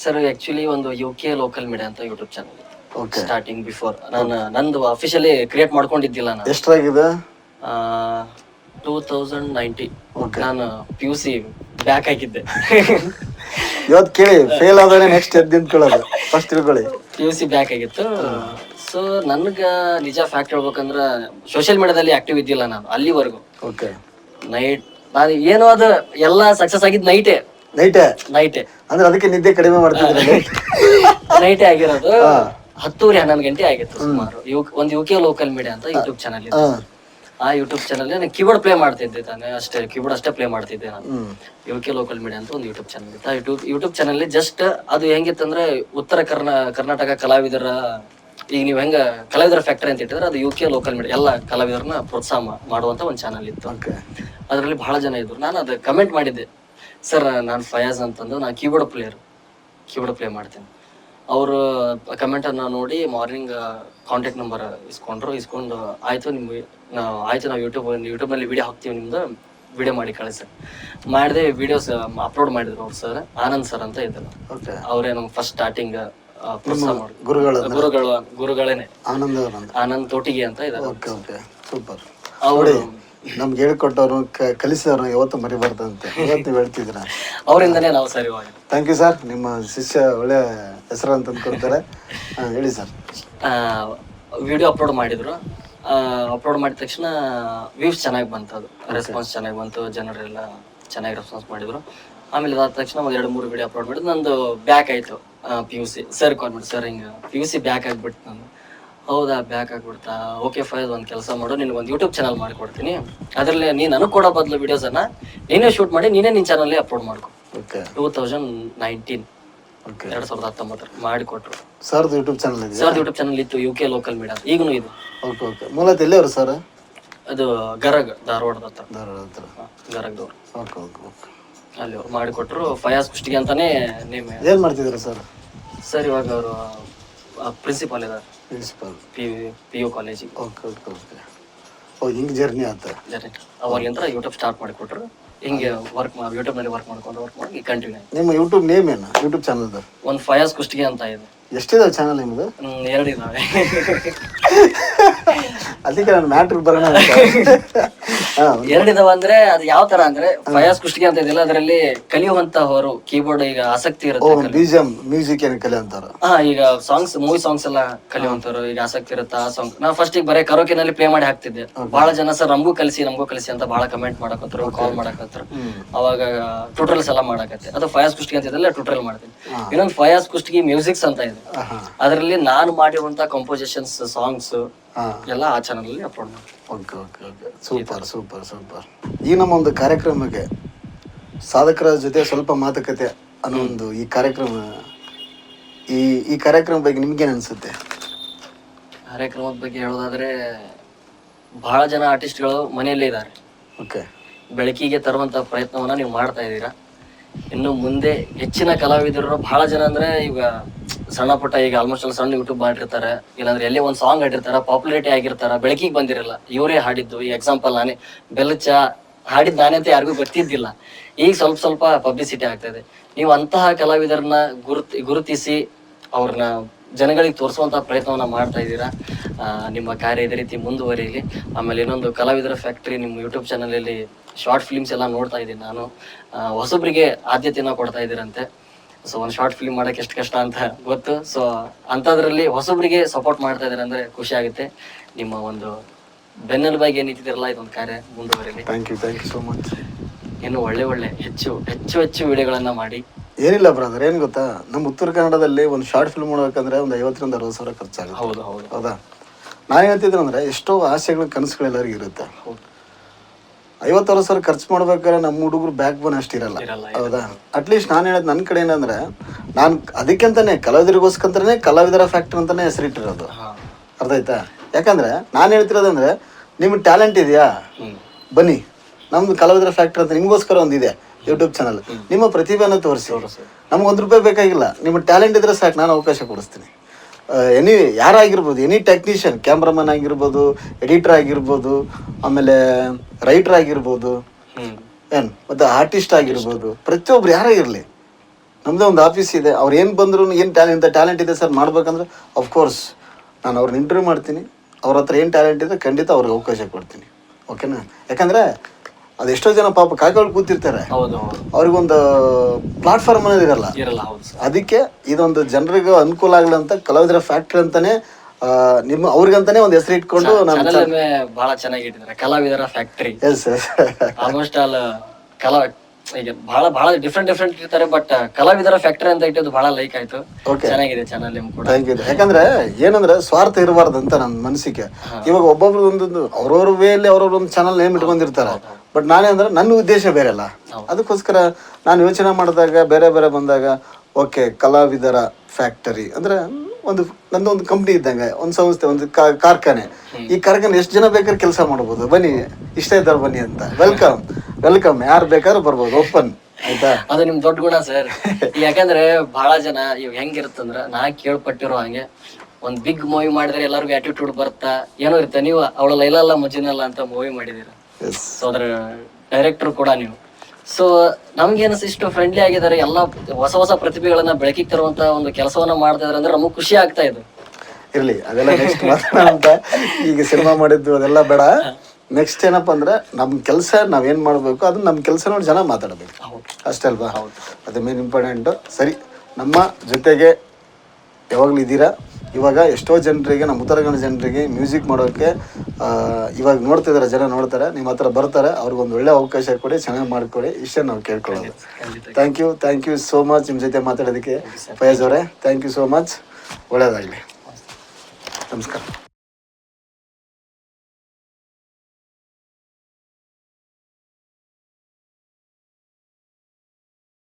ಸರ್ ಆ್ಯಕ್ಚುಲಿ ಒಂದು ಯು ಕೆ ಲೋಕಲ್ ಮೀಡಿಯಾ ಅಂತ YouTube channel okay starting before ನಾನು ನಂದು ಅಫಿಷಿಯಲಿ ಕ್ರಿಯೇಟ್ ಮಾಡ್ಕೊಂಡಿದ್ದಿಲ್ಲ ನಾನು. ಎಷ್ಟಾಗಿದೆ ಟೂ ತೌಸಂಡ್ ನೈಂಟಿ ನಾನು ಪಿ ಯು ಸಿ ಬ್ಯಾಕ್ ಹಾಕಿದ್ದೆ. ಇವತ್ತು ಕೇಳಿ ಫೇಲ್ ಆದ್ರೆ ನೆಕ್ಸ್ಟ್ ಎದ್ದು ನಿಂತ್ಕೊಳ್ಳೋದು. ಫಸ್ಟ್ ತಿಳ್ಕೊಳ್ಳಿ. ಪಿ ಯು ಸಿ ಬ್ಯಾಕ್ ಆಗಿತ್ತು. ಸೊ ನನಗೆ ನಿಜ ಫ್ಯಾಕ್ಟ್ ಹೇಳ್ಬೇಕಂದ್ರೆ ಸೋಷಿಯಲ್ ಮೀಡಿಯಾದಲ್ಲಿ ಆಕ್ಟಿವ್ ಇದ್ದಿಲ್ಲ ನಾನು ಅಲ್ಲಿವರೆಗೂ. ಓಕೆ ನೈಟ್ ನಾನು ಏನೋ ಅದು ಎಲ್ಲ ಸಕ್ಸಸ್ ಆಗಿದ್ ನೈಟೇ ನೈಟ್ ನೈಟೇ ಅಂದ್ರೆ ಅದಕ್ಕೆ ನಿದ್ದೆ ಕಡಿಮೆ ಮಾಡ್ತಿದ್ರೆ ನೈಟೇ ಆಗಿರೋದು ಹತ್ತೂವರೆ ಹನ್ನೊಂದು ಗಂಟೆ ಆಗಿತ್ತು ಸುಮಾರು. ಒಂದು ಯು ಕೆ ಲೋಕಲ್ ಮೀಡಿಯಾ ಅಂತ ಯೂಟ್ಯೂಬ್ ಚಾನಲ್ ಆ ಯೂಟ್ಯೂಬ್ ಚಾನಲ್ ನಾನು ಕೀಬೋರ್ಡ್ ಪ್ಲೇ ಮಾಡ್ತಿದ್ದೆ ತಾನೆ. ಅಷ್ಟೇ ಕೀಬೋರ್ಡ್ ಅಷ್ಟೇ ಪ್ಲೇ ಮಾಡ್ತಿದ್ದೆ ನಾನು. ಯು ಕೆ ಲೋಕಲ್ ಮೀಡಿಯಾ ಅಂತ ಒಂದು ಯೂಟ್ಯೂಬ್ ಚಾನಲ್ ಇತ್ತು. ಆ ಯೂಟ್ಯೂಬ್ ಯೂಟ್ಯೂಬ್ ಚಾನಲ್ ಜಸ್ಟ್ ಅದು ಹೆಂಗಿತ್ತಂದ್ರೆ ಉತ್ತರ ಕರ್ನಾ ಕರ್ನಾಟಕ ಕಲಾವಿದರ ಈಗ ನೀವು ಹೆಂಗ ಕಲಾವಿದರ ಫ್ಯಾಕ್ಟರಿ ಅಂತ ಇಟ್ಟಿದ್ರೆ ಅದು ಯು ಕೆ ಲೋಕಲ್ ಮೀಡಿಯಾ ಎಲ್ಲ ಕಲಾವಿದರನ್ನ ಪ್ರೋತ್ಸಾಹ ಮಾಡುವಂತ ಒಂದು ಚಾನಲ್ ಇತ್ತು. ಓಕೆ ಅದರಲ್ಲಿ ಬಹಳ ಜನ ಇದ್ರು. ನಾನು ಅದು ಕಮೆಂಟ್ ಮಾಡಿದ್ದೆ. ಸರ್ ನಾನು ಫಯಾಜ್ ಅಂತಂದು ನಾನು ಕೀಬೋರ್ಡ್ ಪ್ಲೇಯರ್ ಕೀಬೋರ್ಡ್ ಪ್ಲೇ ಮಾಡ್ತೇನೆ. ಅವರು ಕಮೆಂಟನ್ನು ನೋಡಿ ಮಾರ್ನಿಂಗ್ ಕಾಂಟ್ಯಾಕ್ಟ್ ನಂಬರ್ ಇಸ್ಕೊಂಡ್ರು. ಇಸ್ಕೊಂಡು ಆಯಿತು ನಿಮ್ಗೆ ನಾವು ಆಯ್ತು ನಾವು ಯೂಟ್ಯೂಬ್ ಯೂಟ್ಯೂಬಲ್ಲಿ ವಿಡಿಯೋ ಹಾಕ್ತೀವಿ ನಿಮ್ದು ವಿಡಿಯೋ ಮಾಡಿ ಕಳಿಸಿ ಮಾಡಿದೆ ವಿಡಿಯೋಸ್ ಅಪ್ಲೋಡ್ ಮಾಡಿದ್ರು ಅವ್ರು ಸರ್ ಆನಂದ್ ಸರ್ ಅಂತ ಇದ್ರು. ಓಕೆ ಅವರೇ ನಮ್ಗೆ ಫಸ್ಟ್ ಸ್ಟಾರ್ಟಿಂಗ್ ಗುರುಗಳು ಗುರುಗಳು ಗುರುಗಳೇನೆ. ಆನಂದ ಆನಂದ್. ತೋಟಿಗೆ ಅಂತ ಇದ್ದಾರೆ ಓಕೆ ಓಕೆ. ಸೂಪರ್. ಅವರು ನಮ್ಗೆ ಹೇಳ್ಕೊಟ್ಟವ್ರು ಕಲಿಸಿದವ್ರು ಯಾವತ್ತೂ ಮರಿಬಾರ್ದಂತೆ. ಇವತ್ತು ಹೇಳ್ತಿದ್ರ ಅವರಿಂದನೇ ನಾವು ಸರಿ ಥ್ಯಾಂಕ್ ಯು ಸರ್ ನಿಮ್ಮ ಶಿಷ್ಯ ಒಳ್ಳೆ ಹೆಸರು ಅಂತ ಅಂದ್ಕೊಳ್ತಾರೆ ಹೇಳಿ ಸರ್ ವಿಡಿಯೋ ಅಪ್ಲೋಡ್ ಮಾಡಿದ್ರು. ಅಪ್ಲೋಡ್ ಮಾಡಿದ ತಕ್ಷಣ ವ್ಯೂಸ್ ಚೆನ್ನಾಗಿ ಬಂತು ಅದು ರೆಸ್ಪಾನ್ಸ್ ಚೆನ್ನಾಗಿ ಬಂತು. ಜನರೆಲ್ಲ ಚೆನ್ನಾಗಿ ರೆಸ್ಪಾನ್ಸ್ ಮಾಡಿದ್ರು. ಆಮೇಲೆ ಅದಾದ ತಕ್ಷಣ ಒಂದು ಎರಡು ಮೂರು ವಿಡಿಯೋ ಅಪ್ಲೋಡ್ ಮಾಡಿದ್ರು. ನಂದು ಬ್ಯಾಕ್ ಆಯಿತು. P U C sir call ಮಾಡಿ. ಸರ್ ಹಿಂಗೆ ಪಿ ಯು ಸಿ ಬ್ಯಾಕ್ ಆಗ್ಬಿಟ್ಟು ನಾನು. ಹೌದಾ ಬ್ಯಾಕ್ ಆಗ್ಬಿಡ್ತಾ? ಓಕೆ ಫೈಲ್ ಒಂದು ಕೆಲಸ ಮಾಡು. ನಿನ್ಗೆ ಒಂದು ಯೂಟ್ಯೂಬ್ ಚಾನಲ್ ಮಾಡಿಕೊಡ್ತೀನಿ ಅದರಲ್ಲಿ ನೀನು ನನಗೆ ಕೊಡೋ ಬದಲು ವೀಡಿಯೋಸನ್ನು ನೀನೇ ಶೂಟ್ ಮಾಡಿ ನೀನೇ ನಿನ್ನ ಚಾನಲ್ಲೇ ಅಪ್ಲೋಡ್ ಮಾಡ್ಕೊ. Okay two thousand nineteen okay ಎರಡು ಸಾವಿರದ ಹತ್ತೊಂಬತ್ತರ. ಮಾಡಿಕೊಟ್ರು ಸರ್ದು ಯೂಟ್ಯೂಬ್ ಚಾನಲ್ ಇದೆ ಸರ್ ಯೂಟ್ಯೂಬ್ ಚಾನಲ್ ಇತ್ತು ಯು ಕೆ ಲೋಕಲ್ ಮೀಡಿಯಾ ಈಗಲೂ ಇದು. ಓಕೆ ಓಕೆ ಮೂಲತ ಎಲ್ಲಿಯವರು ಸರ್ ಅದು ಗರಗ್ ಧಾರವಾಡದ ಹತ್ರ. ಧಾರವಾಡ ಹತ್ರ. ಗರಗ್ದವ್ರು. ಓಕೆ ಓಕೆ ಓಕೆ ಅಲ್ಲಿ ಅವ್ರು ಮಾಡಿಕೊಟ್ರು ಫಯಾಸ್ ಕುಷ್ಟಿಗೆ ಅಂತಾನೆ ನೇಮ್ ಏನು ಮಾಡ್ತಿದ್ರು ಸರ್? ಸರ್ ಇವಾಗ ಅವರು ಪ್ರಿನ್ಸಿಪಾಲ್ ಇದ್ದಾರೆ ಪ್ರಿನ್ಸಿಪಾಲ್ ಪಿ ಪಿ ಯು ಕಾಲೇಜಿಗೆ ಓಕೆ ಓಕೆ ಓಕೆ ಓ ಹಿಂಗೆ ಜರ್ನಿ ಆತ. ಜರ್ನಿ ಅವಾಗಲಿಂದ ಯೂಟ್ಯೂಬ್ ಸ್ಟಾರ್ಟ್ ಮಾಡಿಕೊಟ್ರು. ಹಿಂಗೆ ವರ್ಕ್ ಯೂಟ್ಯೂಬ್ ಯೂಟ್ಯೂಬ್ನಲ್ಲಿ ವರ್ಕ್ ಮಾಡ್ಕೊಂಡು ವರ್ಕ್ ಮಾಡಿ ಕಂಟಿನ್ಯೂ ನಿಮ್ಮ ಯೂಟ್ಯೂಬ್ ನೇಮ್ ಏನು? ಯೂಟ್ಯೂಬ್ ಚಾನಲ್ದು ಒಂದು ಫಯಾಸ್ ಕುಷ್ಟಿಗೆ ಅಂತ ಇದೆ. ಎಷ್ಟಿದಾವೆ ಚಾನಲ್ ನಿಮ್ಮದು ಹ್ಮ್, ಎರಡು ಇದಾವೆ ಅದಕ್ಕೆ ನಾನು ಮ್ಯಾಟ್ರಿಗೆ ಬರೋಣ ಇದಾವ ಅಂದ್ರೆ ಅದು ಯಾವ ತರ ಅಂದ್ರೆ ಫಯಾಸ್ ಕುಷ್ಟಿಗೆ ಅಂತ ಇದೆಯಲ್ಲ ಅದರಲ್ಲಿ ಕಲಿಯುವಂತಹವರು ಕೀಬೋರ್ಡ್ ಈಗ ಆಸಕ್ತಿ ಇರುತ್ತೆ ಜಿ ಮ್ಯೂಸಿಕ್ ಏನು ಕಲೆ ಹಾ ಈಗ ಸಾಂಗ್ಸ್ ಮೂವಿ ಸಾಂಗ್ಸ್ ಎಲ್ಲ ಕಲಿಯುವಂತವ್ರು ಈಗ ಆಸಕ್ತಿ ಇರುತ್ತೆ ಆ ಸಾಂಗ್ ನಾ ಫಸ್ಟ್ ಈಗ ಬರೀ ಕರೋಕಿನಲ್ಲಿ ಪ್ಲೇ ಮಾಡಿ ಹಾಕ್ತಿದ್ದೆ. ಬಹಳ ಜನ ಸರ್ ನಮಗೂ ಕಲಿಸಿ ನಮಗೂ ಕಲಿಸಿ ಅಂತ ಬಹಳ ಕಮೆಂಟ್ ಮಾಡಕತ್ರು ಕಾಲ್ ಮಾಡಕತ್ರು. ಅವಾಗ ಟ್ಯೂಟ್ರಲ್ಸ್ ಎಲ್ಲ ಮಾಡಕತ್ತೆ. ಅದು ಫಯಾಸ್ ಕುಷ್ಟಿಗೆ ಅಂತ ಇದೆಲ್ಲ ಟ್ಯೂಟ್ರಲ್ ಮಾಡ್ತೀನಿ. ಇನ್ನೊಂದು ಫಯಾಸ್ ಕುಷ್ಟಿಗೆ ಮ್ಯೂಸಿಕ್ಸ್ ಅಂತ ಇದೆ. ಅದರಲ್ಲಿ ನಾನು ಮಾಡಿರುವಂತ ಕಂಪೋಸಿಷನ್ಸ್ ಸಾಂಗ್ಸ್ ಎಲ್ಲ ಆ ಚಾನಲ್ ಅಲ್ಲಿ ಅಪ್ಲೋಡ್ ಮಾಡ್ತೀವಿ okay okay okay super super super ಈ ನಮ್ಮ ಒಂದು ಕಾರ್ಯಕ್ರಮಕ್ಕೆ ಸಾಧಕರ ಜೊತೆ ಸ್ವಲ್ಪ ಮಾತುಕತೆ ಅನ್ನೋ ಒಂದು ಈ ಕಾರ್ಯಕ್ರಮ ಈ ಈ ಕಾರ್ಯಕ್ರಮ ಬಗ್ಗೆ ನಿಮ್ಗೇನು ಅನಿಸುತ್ತೆ? ಕಾರ್ಯಕ್ರಮದ ಬಗ್ಗೆ ಹೇಳೋದಾದ್ರೆ ಬಹಳ ಜನ ಆರ್ಟಿಸ್ಟ್ಗಳು ಮನೆಯಲ್ಲೇ ಇದ್ದಾರೆ. ಓಕೆ ಬೆಳಕಿಗೆ ತರುವಂತ ಪ್ರಯತ್ನವನ್ನ ನೀವು ಮಾಡ್ತಾ ಇದ್ದೀರಾ. ಇನ್ನು ಮುಂದೆ ಹೆಚ್ಚಿನ ಕಲಾವಿದರು ಬಹಳ ಜನ ಅಂದ್ರೆ ಈಗ ಸಣ್ಣ ಪುಟ್ಟ ಈಗ ಆಲ್ಮೋಸ್ಟ್ ಎಲ್ಲ ಸಣ್ಣ ಯೂಟ್ಯೂಬ್ ಮಾಡಿರ್ತಾರೆ ಇಲ್ಲಾಂದ್ರೆ ಎಲ್ಲೇ ಒಂದು ಸಾಂಗ್ ಹಾಡಿರ್ತಾರ ಪಾಪ್ಯುಲಾರಿಟಿ ಆಗಿರ್ತಾರ, ಬೆಳಕಿಗೆ ಬಂದಿರಲ್ಲ, ಇವರೇ ಹಾಡಿದ್ದು. ಈ ಎಕ್ಸಾಂಪಲ್ ನಾನೇ ಬೆಲಚ ಹಾಡಿದ್ ನಾನೇ ಅಂತ ಯಾರಿಗೂ ಗೊತ್ತಿದ್ದಿಲ್ಲ. ಈಗ ಸ್ವಲ್ಪ ಸ್ವಲ್ಪ ಪಬ್ಲಿಸಿಟಿ ಆಗ್ತಾ ಇದೆ. ನೀವು ಅಂತಹ ಕಲಾವಿದರನ್ನ ಗುರುತ್, ಗುರುತಿಸಿ ಅವ್ರನ್ನ ಜನಗಳಿಗೆ ತೋರಿಸುವಂತಹ ಪ್ರಯತ್ನವನ್ನ ಮಾಡ್ತಾ ಇದ್ದೀರಾ? ನಿಮ್ಮ ಕಾರ್ಯ ಇದೇ ರೀತಿ ಮುಂದುವರಿಯಲಿ ಆಮೇಲೆ ಇನ್ನೊಂದು ಕಲಾವಿದರ ಫ್ಯಾಕ್ಟ್ರಿ ನಿಮ್ಮ ಯೂಟ್ಯೂಬ್ ಚಾನಲಲ್ಲಿ ಶಾರ್ಟ್ ಫಿಲ್ಮ್ಸ್ ಎಲ್ಲ ನೋಡ್ತಾ ಇದ್ದೀನಿ ನಾನು. ಹೊಸಬರಿಗೆ ಆದ್ಯತೆನ ಕೊಡ್ತಾ ಇದ್ದೀರಂತೆ. ಸೊ ಒಂದು ಶಾರ್ಟ್ ಫಿಲ್ಮ್ ಮಾಡೋಕೆ ಎಷ್ಟು ಕಷ್ಟ ಅಂತ ಗೊತ್ತು. ಸೊ ಅಂಥದ್ರಲ್ಲಿ ಹೊಸಬ್ರಿಗೆ ಸಪೋರ್ಟ್ ಮಾಡ್ತಾ ಇದ್ದಾರೆ ಅಂದ್ರೆ ಖುಷಿ ಆಗುತ್ತೆ. ನಿಮ್ಮ ಒಂದು ಬೆನ್ನೆಲುಬಾಗಿ ಏನಿಟ್ಟಿದಿರಲ್ಲ ಇದೊಂದು ಕಾರ್ಯ ಮುಂದುವರಿಲಿ. Thank you thank you so much ಇನ್ನು ಒಳ್ಳೆ ಒಳ್ಳೆ ಹೆಚ್ಚು ಹೆಚ್ಚು ಹೆಚ್ಚು ವಿಡಿಯೋಗಳನ್ನ ಮಾಡಿ. ಏನಿಲ್ಲ ಬ್ರದರ್ ಏನು ಗೊತ್ತಾ? ನಮ್ಮ ಉತ್ತರ ಕನ್ನಡದಲ್ಲಿ ಒಂದು ಶಾರ್ಟ್ ಫಿಲ್ಮ್ ಮಾಡ್ಬೇಕಂದ್ರೆ ಒಂದು ಐವತ್ತರಿಂದ ಅರವತ್ತು ಸಾವಿರ ಖರ್ಚಾಗುತ್ತೆ. ಹೌದು ಹೌದು. ಹೌದಾ? ನಾನು ಹೇಳ್ತಿದ್ದೀನಿ ಅಂದ್ರೆ ಎಷ್ಟೋ ಆಸೆಗಳು ಕನಸುಗಳು ಎಲ್ಲರಿಗೂ ಇರುತ್ತೆ. ಹೌದು. ಐವತ್ತು ಸಾವಿರ ಖರ್ಚು ಮಾಡ್ಬೇಕಾದ್ರೆ ನಮ್ಮ ಹುಡುಗರು ಬ್ಯಾಕ್ ಬೋನ್ ಅಷ್ಟಿರಲ್ಲ ಹೌದಾ? ಅಟ್ಲೀಸ್ಟ್ ನಾನು ಹೇಳೋದು ನನ್ನ ಕಡೆ ಏನಂದ್ರೆ ನಾನು ಅದಕ್ಕೆಂತಾನೆ ಕಲಾವಿದರಿಗೋಸ್ಕರನೇ ಕಲಾವಿದರ ಫ್ಯಾಕ್ಟ್ರಿ ಅಂತಾನೆ ಹೆಸರಿಟ್ಟಿರೋದು. ಅರ್ಥ ಆಯ್ತಾ? ಯಾಕಂದ್ರೆ ನಾನು ಹೇಳ್ತಿರೋದಂದ್ರೆ ನಿಮ್ಗೆ ಟ್ಯಾಲೆಂಟ್ ಇದೆಯಾ? ಬನ್ನಿ. ನಮ್ದು ಕಲಾವಿದರ ಫ್ಯಾಕ್ಟ್ರಿ ಅಂತ ನಿಮಗೋಸ್ಕರ ಒಂದಿದೆ ಯೂಟ್ಯೂಬ್ ಚಾನಲ್ ನಿಮ್ಮ ಪ್ರತಿಭೆಯನ್ನು ತೋರಿಸಿ. ನಮ್ಗೆ ಒಂದು ರೂಪಾಯಿ ಬೇಕಾಗಿಲ್ಲ. ನಿಮ್ಮ ಟ್ಯಾಲೆಂಟ್ ಇದ್ರೆ ಸಾಕು ನಾನು ಅವಕಾಶ ಕೊಡಿಸ್ತೀನಿ. ಎನಿ ಯಾರಾಗಿರ್ಬೋದು ಎನಿ ಟೆಕ್ನಿಷಿಯನ್ ಕ್ಯಾಮ್ರಾಮನ್ ಆಗಿರ್ಬೋದು ಎಡಿಟರ್ ಆಗಿರ್ಬೋದು, ಆಮೇಲೆ ರೈಟರ್ ಆಗಿರ್ಬೋದು, ಏನು? ಮತ್ತು ಆರ್ಟಿಸ್ಟ್ ಆಗಿರ್ಬೋದು, ಪ್ರತಿಯೊಬ್ರು ಯಾರಾಗಿರಲಿ ನಮ್ಮದೇ ಒಂದು ಆಫೀಸ್ ಇದೆ, ಅವ್ರು ಏನು ಬಂದ್ರು ಏನು ಟ್ಯಾಲೆಂಟ್ ಟ್ಯಾಲೆಂಟ್ ಇದೆ ಸರ್ ಮಾಡ್ಬೇಕಂದ್ರೆ ಅಫ್ಕೋರ್ಸ್ ನಾನು ಅವ್ರನ್ನ ಇಂಟರ್ವ್ಯೂ ಮಾಡ್ತೀನಿ, ಅವ್ರ ಹತ್ರ ಏನು ಟ್ಯಾಲೆಂಟ್ ಇದೆ ಖಂಡಿತ ಅವ್ರಿಗೆ ಅವಕಾಶ ಕೊಡ್ತೀನಿ ಓಕೆನಾ ಯಾಕಂದರೆ ಅದೆಷ್ಟೋ ಜನ ಪಾಪ ಕಾಯ್ಕೊಂಡು ಕೂತಿರ್ತಾರೆ. ಅವ್ರಿಗೊಂದು ಪ್ಲಾಟ್ಫಾರ್ಮ್ ಅನ್ನೋದು ಇರಲ್ಲ. ಅದಕ್ಕೆ ಇದೊಂದು ಜನರಿಗೆ ಅನುಕೂಲ ಆಗಲಿ ಅಂತ ಕಲಾವಿದರ ಫ್ಯಾಕ್ಟ್ರಿ ಅಂತಾನೆ ನಿಮ್ಮ ಅವ್ರಿಗಂತಾನೆ ಒಂದು ಹೆಸರು ಇಟ್ಕೊಂಡು ನಾನು ಬಹಳ ಚೆನ್ನಾಗಿ ಕಲಾವಿದರ ಫ್ಯಾಕ್ಟ್ರಿ ಎಸ್ ಆಲ್ಮೋಸ್ಟ್ ಆಲ್ ಕಲಾ ಈಗ ಬಹಳ ಬಹಳ ಡಿಫ್ರೆಂಟ್ ಡಿಫ್ರೆಂಟ್ ಇರ್ತಾರೆ ಬಟ್ ಕಲಾವಿದರ ಫ್ಯಾಕ್ಟರಿ ಅಂತ ಇಟ್ಟಿದ್ದು ಬಹಳ ಲೈಕ್ ಆಯ್ತು. Okay. ಚೆನ್ನಾಗಿದೆ ಚಾನಲ್ ನಿಮ್ ಕೂಡ. ಥ್ಯಾಂಕ್ ಯು ಯಾಕಂದ್ರೆ ಏನಂದ್ರೆ ಸ್ವಾರ್ಥ ಇರಬಾರ್ದು ಅಂತ ನನ್ನ ಮನಸ್ಸಿಗೆ. ಇವಾಗ ಒಬ್ಬೊಬ್ರು ಒಂದೊಂದು ಅವ್ರವ್ರ ವೇಲಿ ಅವ್ರವ್ರ ಒಂದು ಚಾನಲ್ ನೇಮ್ ಇಟ್ಕೊಂಡಿರ್ತಾರೆ. ಬಟ್ ನಾನೇ ಅಂದ್ರೆ ನನ್ನ ಉದ್ದೇಶ ಬೇರೆ ಅಲ್ಲ ಅದಕ್ಕೋಸ್ಕರ ನಾನು ಯೋಚನೆ ಮಾಡಿದಾಗ ಬೇರೆ ಬೇರೆ ಬಂದಾಗ ಓಕೆ ಕಲಾವಿದರ ಫ್ಯಾಕ್ಟರಿ ಅಂದ್ರೆ ಒಂದು ನಂದು ಒಂದು ಕಂಪ್ನಿ ಇದ್ದಂಗೆ ಒಂದು ಸಂಸ್ಥೆ ಒಂದು ಕಾರ್ಖಾನೆ. ಈ ಕಾರ್ಖಾನೆ ಎಷ್ಟು ಜನ ಬೇಕಾದ್ರೆ ಕೆಲಸ ಮಾಡ್ಬೋದು. ಬನ್ನಿ ಇಷ್ಟ ಇದ್ದಾರೆ ಬನ್ನಿ ಅಂತ. ವೆಲ್ಕಮ್ ವೆಲ್ಕಮ್ ಯಾರು ಬೇಕಾದ್ರೂ ಬರ್ಬೋದು. ಓಪನ್ ಆಯ್ತಾ? ಅದು ನಿಮ್ ದೊಡ್ಡ ಗುಣ ಸರ್. ಯಾಕಂದ್ರೆ ಬಹಳ ಜನ ಇವ್ ಹೆಂಗಿರುತ್ತಂದ್ರ ನಾ ಕೇಳ್ಪಟ್ಟಿರೋ ಹಂಗೆ ಒಂದ್ ಬಿಗ್ ಮೂವಿ ಮಾಡಿದ್ರೆ ಎಲ್ಲರಿಗೂ ಆಟಿಟ್ಯೂಡ್ ಬರ್ತಾ ಏನೋ ಇರುತ್ತೆ. ನೀವು ಅವಳ ಲೈಲಲ್ಲ ಮಜಿನಲ್ಲ ಅಂತ ಮೂವಿ ಮಾಡಿದೀರ ಸೊ ಅದ್ರ ಡೈರೆಕ್ಟರ್ ಕೂಡ ನೀವು. ಸೊ ನಮ್ಗೇನು ಇಷ್ಟು ಫ್ರೆಂಡ್ಲಿ ಆಗಿದ್ದಾರೆ ಎಲ್ಲ ಹೊಸ ಹೊಸ ಪ್ರತಿಭೆಗಳನ್ನ ಬೆಳಕಿಗೆ ತರುವಂತ ಒಂದು ಕೆಲಸವನ್ನ ಮಾಡ್ತಾ ಇದಾರೆ ಅಂದ್ರೆ ನಮಗ್ ಖುಷಿ ಆಗ್ತಾ ಇದೆ. ಇರ್ಲಿ ಅದೆಲ್ಲ ನೆಕ್ಸ್ಟ್ ಮಾತಾಡ ಅಂತ ಈಗ ಸಿನಿಮಾ ಮಾಡಿದ್ದು ಅದೆಲ್ಲ ಬೇಡ. ನೆಕ್ಸ್ಟ್ ಏನಪ್ಪ ಅಂದ್ರೆ ನಮ್ಮ ಕೆಲಸ ನಾವೇನು ಮಾಡಬೇಕು ಅದನ್ನ ನಮ್ಮ ಕೆಲಸ ನೋಡಿ ಜನ ಮಾತಾಡಬೇಕು. ಹೌದು. ಅಷ್ಟೇ ಅಲ್ವಾ? ಅದು ಮೇನ್ ಇಂಪಾರ್ಟೆಂಟು ಸರಿ ನಮ್ಮ ಜೊತೆಗೆ ಯಾವಾಗಲೂ ಇದ್ದೀರಾ? ಇವಾಗ ಎಷ್ಟೋ ಜನರಿಗೆ ನಮ್ಮ ಉತ್ತರ ಕನ್ನಡ ಜನರಿಗೆ ಮ್ಯೂಸಿಕ್ ಮಾಡೋಕ್ಕೆ ಇವಾಗ ನೋಡ್ತಿದ್ದಾರೆ ಜನ ನೋಡ್ತಾರೆ ನಿಮ್ಮ ಹತ್ರ ಬರ್ತಾರೆ ಅವ್ರಿಗೊಂದು ಒಳ್ಳೆ ಅವಕಾಶ ಕೊಡಿ ಚೆನ್ನಾಗಿ ಮಾಡಿಕೊಡಿ ಇಷ್ಟೇ ನಾವು ಕೇಳ್ಕೊಳ್ಳೋದು. Thank you thank you so much ನಿಮ್ಮ ಜೊತೆ ಮಾತಾಡೋದಕ್ಕೆ. ಫಯಾಜ್ ಅವರೇ ಥ್ಯಾಂಕ್ ಯು ಸೋ ಮಚ್ ಒಳ್ಳೆಯದಾಗಲಿ. ನಮಸ್ಕಾರ.